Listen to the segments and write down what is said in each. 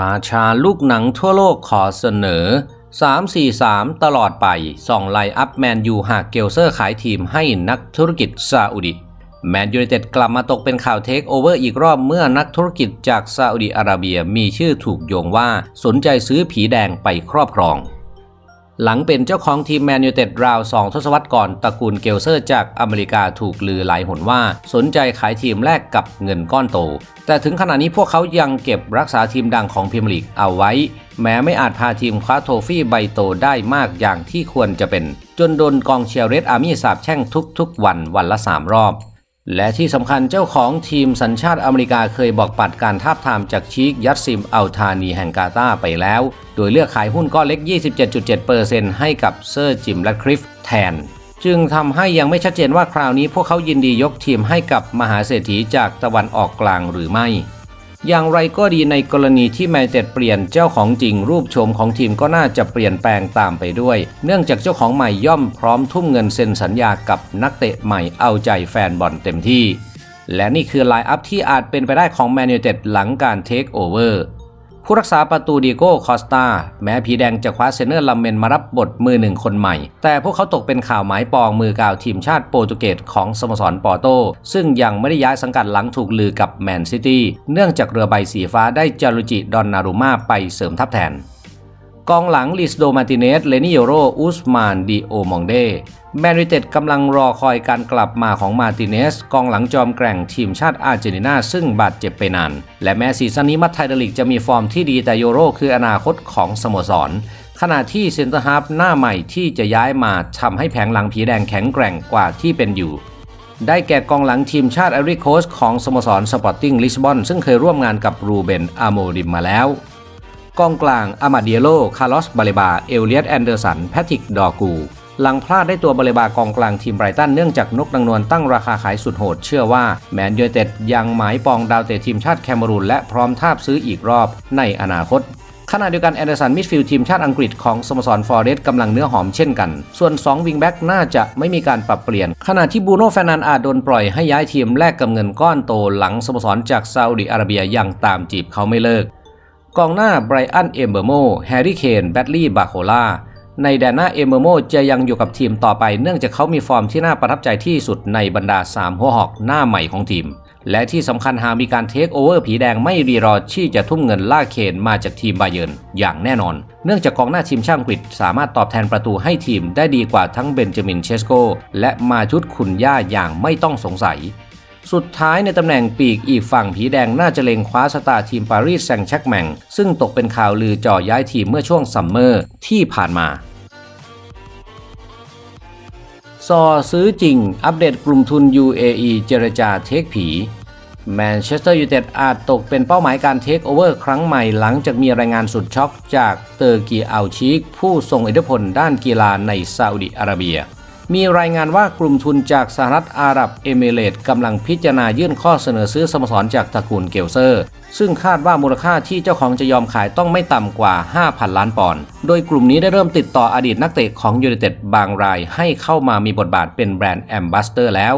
ราชาลูกหนังทั่วโลกขอเสนอ 343 ตลอดไปส่องไลน์อัพแมนยูหากเกลเซอร์ขายทีมให้นักธุรกิจซาอุดิแมนยูไนเต็ดกลับมาตกเป็นข่าวเทคโอเวอร์อีกรอบเมื่อนักธุรกิจจากซาอุดิอาระเบียมีชื่อถูกโยงว่าสนใจซื้อผีแดงไปครอบครอง หลังเป็นเจ้าของทีมแมนยูเต็ดราวสองทศวรรษก่อนตระกูลเกลเซอร์จากอเมริกาถูกลือหลายหนว่า สนใจขายทีมแลกกับเงินก้อนโต แต่ถึงขณะนี้พวกเขายังเก็บรักษาทีมดังของพรีเมียร์ลีกเอาไว้ แม้ไม่อาจพาทีมคว้าโทฟี่ใบโตได้มากอย่างที่ควรจะเป็น จนโดนกองเชียร์เรดอาร์มี่สาบแช่งทุกๆวันวันละ 3 รอบ และที่สำคัญเจ้าของทีมสัญชาติอเมริกาเคยบอกปัดการทาบทามจากชีกยัตซิมอัลทานีแห่งกาตาไปแล้ว โดยเลือกขายหุ้นก้อนเล็ก 27.7%ให้กับเซอร์จิมและคริฟแทน จึงทำให้ยังไม่ชัดเจนว่าคราวนี้พวกเขายินดียกทีมให้กับมหาเศรษฐีจากตะวันออกกลางหรือไม่ อย่างไรก็ดีในกรณีที่แมนเตดเปลี่ยนเจ้าของจริงรูปโฉมของทีมก็น่าจะเปลี่ยนแปลงตามไปด้วย เนื่องจากเจ้าของใหม่ย่อมพร้อมทุ่มเงินเซ็นสัญญากับนักเตะใหม่เอาใจแฟนบอลเต็มที่ และนี่คือไลน์อัพที่อาจเป็นไปได้ของแมนยูเต็ดหลังการเทคโอเวอร์ ผู้รักษาประตูดีโก้คอสตาแม้ผีแดงจะคว้าเซนเนอร์ลัมเมนมารับบทมือหนึ่งคนใหม่ แต่พวกเขาตกเป็นข่าวหมายปองมือกาวทีมชาติโปรตุเกสของสโมสรปอร์โต ซึ่งยังไม่ได้ย้ายสังกัดหลังถูกลือกับแมนซิตี้เนื่องจากเรือใบสีฟ้าได้จารุจิดอนนารุมาไปเสริมทัพแทน กองหลังลิสโดมาติเนส เลนิโยโร อุสมานดีโอมองเดแมนยูเต็ดกำลังรอคอยการกลับมาของมาติเนส กองหลังจอมแกร่งทีมชาติอาร์เจนตินา ซึ่งบาดเจ็บไปนาน และแม้ซีซั่นนี้มัตไทเดลิกจะมีฟอร์มที่ดีแต่โยโรคืออนาคตของสโมสร ขณะที่เซนเตอร์ฮาร์ฟหน้าใหม่ที่จะย้ายมาทำให้แผงหลังผีแดงแข็งแกร่งกว่าที่เป็นอยู่ได้แก่กองหลังทีมชาติไอริโคสของสโมสรสปอร์ติ้งลิสบอนซึ่งเคยร่วมงานกับรูเบนอาโมริมมาแล้ว กองกลางอามาเดียโล คาร์ลอส บาเลบา เอลเลียตแอนเดอร์สัน แพทริก ดอกู หลังพลาดได้ตัวบาเลบากองกลางทีมไบรตันเนื่องจากนกนางนวลตั้งราคาขายสุดโหด เชื่อว่าแมนยูเต็ดยังหมายปองดาวเตะทีมชาติแคเมรูนและพร้อมทาบซื้ออีกรอบในอนาคตขณะเดียวกันแอนเดอร์สันมิดฟิลด์ทีมชาติอังกฤษของสโมสรฟอร์เรสต์กำลังเนื้อหอมเช่นกัน ส่วน 2 วิงแบ็กน่าจะไม่มีการปรับเปลี่ยน ขณะที่บูโน่แฟนันอาจโดนปล่อยให้ย้ายทีมแลกกับเงินก้อนโตหลังสโมสรจากซาอุดิอาระเบียยังตามจีบเขาไม่เลิก กองหน้าไบรอัน เอมเบอร์โม แฮร์รี่เคน แบดลี่บาโคล่า ในแดนหน้าเอมเบอร์โมจะยังอยู่กับทีมต่อไป เนื่องจากเขามีฟอร์มที่น่าประทับใจที่สุดในบรรดา 3 หัวหอกหน้าใหม่ของทีม และที่สำคัญหากมีการเทคโอเวอร์ผีแดงไม่รีรอที่จะทุ่มเงินล่าเคนมาจากทีมบาเยิร์นอย่างแน่นอน เนื่องจากกองหน้าทีมชาติอังกฤษสามารถตอบแทนประตูให้ทีมได้ดีกว่าทั้งเบนจามิน เชสโกและมาชุดขุนย่าอย่างไม่ต้องสงสัย สุดท้ายในตำแหน่งปีกอีกฝั่งผีแดงน่าจะเล็งคว้าสตาร์ทีมปารีสแซงต์แชร์กแมงซึ่งตกเป็นข่าวลือจ่อย้ายทีมเมื่อช่วงซัมเมอร์ที่ผ่านมาซอซื้อจริง อัปเดตกลุ่มทุน UAE เจรจาเทคผีแมนเชสเตอร์ยูไนเต็ดอาจตกเป็นเป้าหมายการเทคโอเวอร์ครั้งใหม่หลังจากมีรายงานสุดช็อกจากเตอร์กีอัลชีกผู้ทรงอิทธิพลด้านกีฬาในซาอุดิอาระเบีย มีรายงานว่ากลุ่มทุนจากสหรัฐอาหรับเอมิเรตส์กำลังพิจารณายื่นข้อเสนอซื้อสโมสรจากตระกูลเกลเซอร์ ซึ่งคาดว่ามูลค่าที่เจ้าของจะยอมขายต้องไม่ต่ำกว่า 5,000 ล้านปอนด์ โดยกลุ่มนี้ได้เริ่มติดต่ออดีตนักเตะของยูไนเต็ดบางรายให้เข้ามามีบทบาทเป็นแบรนด์แอมบาสเตอร์แล้ว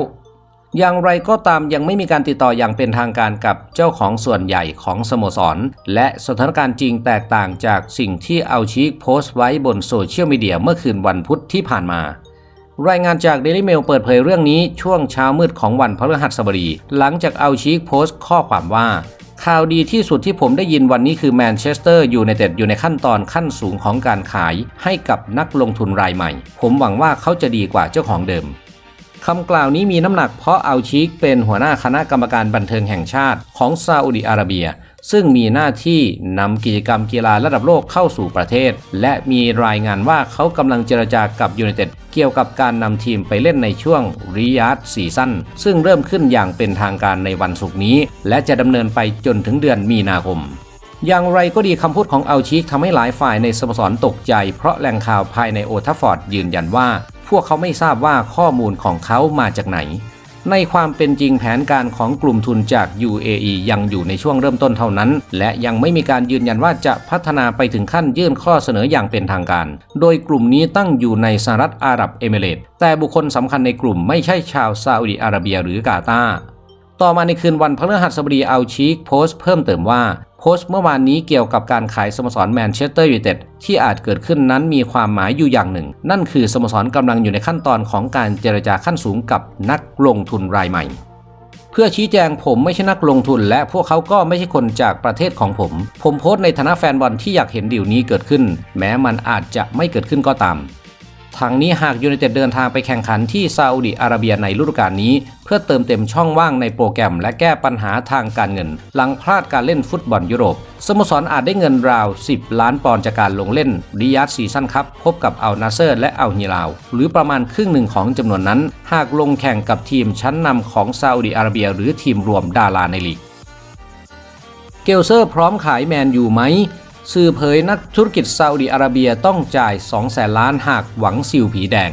อย่างไรก็ตามยังไม่มีการติดต่ออย่างเป็นทางการกับเจ้าของส่วนใหญ่ของสโมสร และสถานการณ์จริงแตกต่างจากสิ่งที่เอาชีกโพสต์ไว้บนโซเชียลมีเดียเมื่อคืนวันพุธที่ผ่านมา รายงานจาก Daily Mail เปิดเผยเรื่องนี้ช่วงเช้ามืดของวันพฤหัสบดี หลังจากเอาชีกโพสต์ข้อความว่า ข่าวดีที่สุดที่ผมได้ยินวันนี้คือแมนเชสเตอร์ยูไนเต็ดอยู่ในขั้นตอนขั้นสูงของการขายให้กับนักลงทุนรายใหม่ ผมหวังว่าเขาจะดีกว่าเจ้าของเดิม คำกล่าวนี้มีน้ำหนักเพราะอัลชีกเป็นหัวหน้าคณะกรรมการบันเทิงแห่งชาติของซาอุดิอาระเบีย ซึ่งมีหน้าที่นำกิจกรรมกีฬาระดับโลกเข้าสู่ประเทศ และมีรายงานว่าเขากำลังเจรจากับยูไนเต็ดเกี่ยวกับการนำทีมไปเล่นในช่วงริยาดซีซั่นซึ่งเริ่มขึ้นอย่างเป็นทางการในวันศุกร์นี้ และจะดำเนินไปจนถึงเดือนมีนาคมอย่างไรก็ดีคำพูดของอัลชีกทำให้หลายฝ่ายในสโมสรตกใจ เพราะแหล่งข่าวภายในโอทัฟฟอร์ดยืนยันว่า พวกเขาไม่ทราบว่าข้อมูลของเขามาจากไหน ในความเป็นจริงแผนการของกลุ่มทุนจาก UAE ยังอยู่ในช่วงเริ่มต้นเท่านั้น และยังไม่มีการยืนยันว่าจะพัฒนาไปถึงขั้นยื่นข้อเสนออย่างเป็นทางการ โดยกลุ่มนี้ตั้งอยู่ในสหรัฐอาหรับเอมิเรตส์แต่บุคคลสำคัญในกลุ่มไม่ใช่ชาวซาอุดิอาระเบียหรือกาตาร์ต่อมาในคืนวันพฤหัสบดีเอาชีกโพสต์เพิ่มเติมว่า โพสต์เมื่อวานนี้เกี่ยวกับการขายสโมสรแมนเชสเตอร์ยูไนเต็ดที่อาจเกิดขึ้นนั้นมีความหมายอยู่อย่างหนึ่ง นั่นคือสโมสรกำลังอยู่ในขั้นตอนของการเจรจาขั้นสูงกับนักลงทุนรายใหม่เพื่อชี้แจงผมไม่ใช่นักลงทุน และพวกเขาก็ไม่ใช่คนจากประเทศของผม ผมโพสต์ในฐานะแฟนบอลที่อยากเห็นดีลนี้เกิดขึ้น แม้มันอาจจะไม่เกิดขึ้นก็ตาม ทางนี้หากยูไนเต็ดเดินทางไปแข่งขันที่ซาอุดิอาระเบียในฤดูกาลนี้ เพื่อเติมเต็มช่องว่างในโปรแกรม และแก้ปัญหาทางการเงิน หลังพลาดการเล่นฟุตบอลยุโรปสโมสรอาจได้เงินราว 10 ล้านปอนด์จากการลงเล่นริยาดซีซั่นครับพบกับอัลนาเซอร์ และอัลฮิลาว หรือประมาณครึ่งหนึ่งของจำนวนนั้น หากลงแข่งกับทีมชั้นนำของซาอุดิอาระเบีย หรือทีมรวมดาราในลีกเกลเซอร์พร้อมขายแมนยูไหม สื่อเผยนักธุรกิจซาอุดิอาระเบียต้องจ่าย 2 แสนล้านหากหวังซิลผีแดง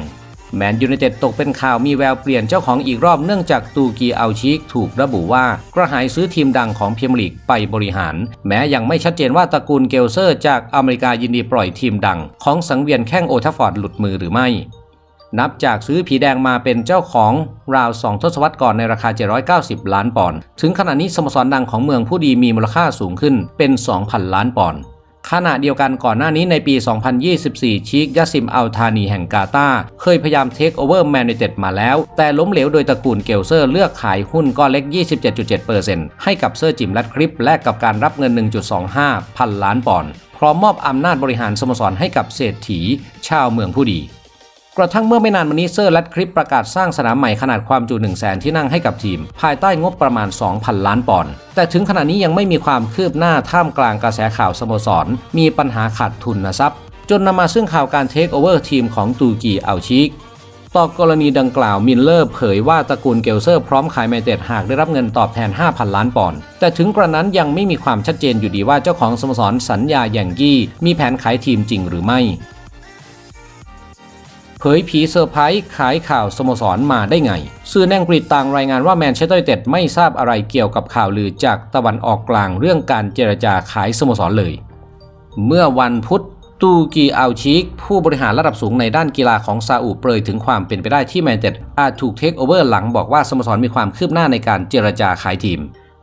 แมนยูไนเต็ดตกเป็นข่าวมีแววเปลี่ยนเจ้าของอีกรอบเนื่องจากตูกีอัลชิกถูกระบุว่า กระหายซื้อทีมดังของเมียร์ลีกไปบริหาร แม้ยังไม่ชัดเจนว่าตระกูลเกลเซอร์จากอเมริกายินดีปล่อยทีมดัง ของสังเวียนแข้งโอทัฟฟอร์ดหลุดมือหรือไม่นับจากซื้อผีแดงมาเป็นเจ้าของราว2ทศวรรษก่อนในราคา 790 ล้านปอนด์ ถึงขณะนี้สโมสรดังของเมืองผู้ดีมีมูลค่าสูงขึ้นเป็น 2,000 ล้านปอนด์ ขณะเดียวกันก่อนหน้านี้ในปี 2024 ชีกยาซิมอัลทานีแห่งกาตาเคยพยายามเทคโอเวอร์แมนยูเต็ดมาแล้ว แต่ล้มเหลวโดยตระกูลเกลเซอร์เลือกขายหุ้นก้อนเล็ก 27.7%ให้กับเซอร์จิมแรดคลิป แลกกับการรับเงิน 1.25 พันล้านปอนด์พร้อมมอบอำนาจบริหารสโมสรให้กับเศรษฐีชาวเมืองผู้ดี กระทั่งเมื่อไม่นานมานี้เซอร์แลดคลิปประกาศสร้างสนามใหม่ขนาดความจุ 1 0 0 0 0แสนที่นั่งให้กับทีม ภายใต้งบประมาณ 2,000 ล้านปอนด์แต่ถึงขณะนี้ยังไม่มีความคืบหน้าท่ามกลางกระแสข่าวสโมสร มีปัญหาขาดทุนทรัพย์จนนำมาซึ่งข่าวการเทคโอเวอร์ทีมของตูกีอัลชิกต่อกรณีดังกล่าวมิลเลอร์เผยว่าตระกูลเกลเซอร์พร้อมขายแมเต็ดหากได้รับเงินตอบแทน 5,000 ล้านปอนด์แต่ถึงกระนั้นยังไม่มีความชัดเจนอยู่ดีว่าเจ้าของสโมสรสัญญาอย่างยี่ มีแผนขายทีมจริงหรือไม่ เผยผีเซอร์ไพรส์ขายข่าวสโมสรมาได้ไง สื่อแนงกรีดต่างรายงานว่าแมนเชสเตอร์ยูไนเต็ดไม่ทราบอะไรเกี่ยวกับข่าวลือจากตะวันออกกลางเรื่องการเจรจาขายสโมสรเลย เมื่อวันพุธตูกีอัลชิกผู้บริหารระดับสูงในด้านกีฬาของซาอุเปรยถึงความเป็นไปได้ที่แมนเชสเตอร์อาจถูกเทคโอเวอร์หลังบอกว่าสโมสรมีความคืบหน้าในการเจรจาขายทีม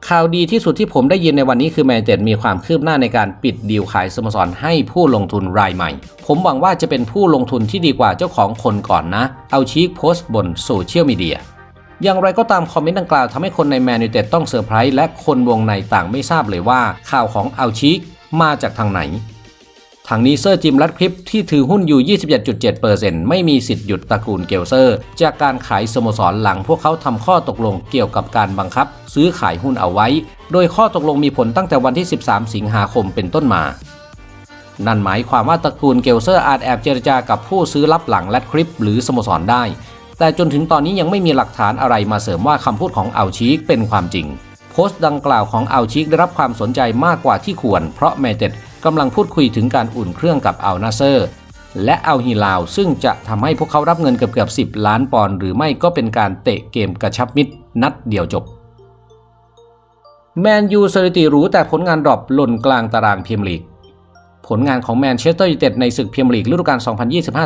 ข่าวดีที่สุดที่ผมได้ยินในวันนี้คือแมนเชสเตอร์มีความคืบหน้าในการปิดดีลขายสโมสรให้ผู้ลงทุนรายใหม่ ผมหวังว่าจะเป็นผู้ลงทุนที่ดีกว่าเจ้าของคนก่อนนะ เอาชีกโพสต์บนโซเชียลมีเดียอย่างไรก็ตามคอมเมนต์ดังกล่าวทำให้คนในแมนยูเต็ดต้องเซอร์ไพรส์และคนวงในต่างไม่ทราบเลยว่าข่าวของอัลชิกมาจากทางไหน ทางนี้เซอร์จิมรัดคลิปที่ถือหุ้นอยู่ 27.7%ไม่มีสิทธิ์หยุดตระกูลเกลเซอร์ จากการขายสโมสรหลังพวกเขาทำข้อตกลงเกี่ยวกับการบังคับ ซื้อขายหุ้นเอาไว้ โดยข้อตกลงมีผลตั้งแต่วันที่ 13 สิงหาคมเป็นต้นมา นั่นหมายความว่าตระกูลเกลเซอร์อาจแอบเจรจากับผู้ซื้อลับหลังและคลิป หรือสโมสรได้ แต่จนถึงตอนนี้ยังไม่มีหลักฐานอะไรมาเสริมว่าคำพูดของอัลชีกเป็นความจริง โพสต์ดังกล่าวของอัลชิกได้รับความสนใจมากกว่าที่ควร เพราะแมเต็ด กำลังพูดคุยถึงการอุ่นเครื่องกับอัลนาเซอร์ และอัลฮิลาว ซึ่งจะทำให้พวกเขารับเงินเกือบเกือบ 10 ล้านปอนด์หรือไม่ก็เป็นการเตะเกมกระชับมิตรนัดเดียวจบแมนยูสถิติรู้แต่ผลงานดรอปหล่นกลางตารางพรีเมียร์ลีก ผลงานของแมนเชสเตอร์ยูไนเต็ดในศึกพรีเมียร์ลีกฤดูกาล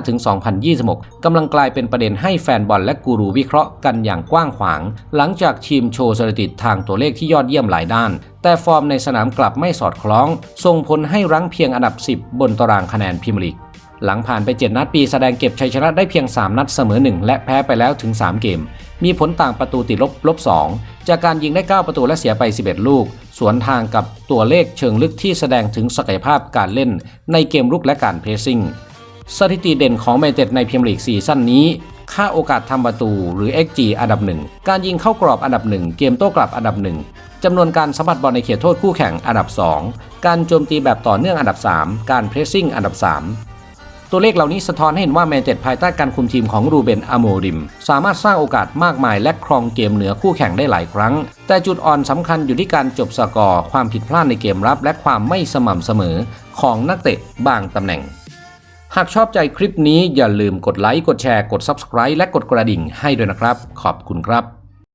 2025-2026 กำลังกลายเป็นประเด็นให้แฟนบอลและกูรูวิเคราะห์กันอย่างกว้างขวาง หลังจากทีมโชว์สถิติทางตัวเลขที่ยอดเยี่ยมหลายด้าน แต่ฟอร์มในสนามกลับไม่สอดคล้อง ส่งผลให้รั้งเพียงอันดับ 10 บนตารางคะแนนพรีเมียร์ลีก หลังผ่านไป 7 นัดปีแสดงเก็บชัยชนะได้เพียง 3 นัดเสมอ 1 และแพ้ไปแล้วถึง 3 เกม มีผลต่างประตูติดลบลบ 2 จากการยิงได้ 9 ประตูและเสียไป 11 ลูก สวนทางกับตัวเลขเชิงลึกที่แสดงถึงศักยภาพการเล่นในเกมรุกและการเพรสซิ่ง สถิติเด่นของแมนเต็ดในพรีเมียร์ลีกซีซั่นนี้ ค่าโอกาสทำประตูหรือ XG อันดับหนึ่งการยิงเข้ากรอบอันดับหนึ่งเกมโต้กลับอันดับหนึ่งจำนวนการสัมผัสบอลในเขตโทษคู่แข่งอันดับ 2 การโจมตีแบบต่อเนื่องอันดับ 3 การเพรสซิ่งอันดับ 3 ตัวเลขเหล่านี้สะท้อนให้เห็นว่าแมนเต็ดภายใต้การคุมทีมของรูเบนอโมริม สามารถสร้างโอกาสมากมายและครองเกมเหนือคู่แข่งได้หลายครั้ง แต่จุดอ่อนสำคัญอยู่ที่การจบสกอร์ความผิดพลาดในเกมรับ และความไม่สม่ำเสมอของนักเตะบางตำแหน่ง หากชอบใจคลิปนี้อย่าลืมกดไลค์กดแชร์กด Subscribe และกดกระดิ่งให้ด้วยนะครับ ขอบคุณครับ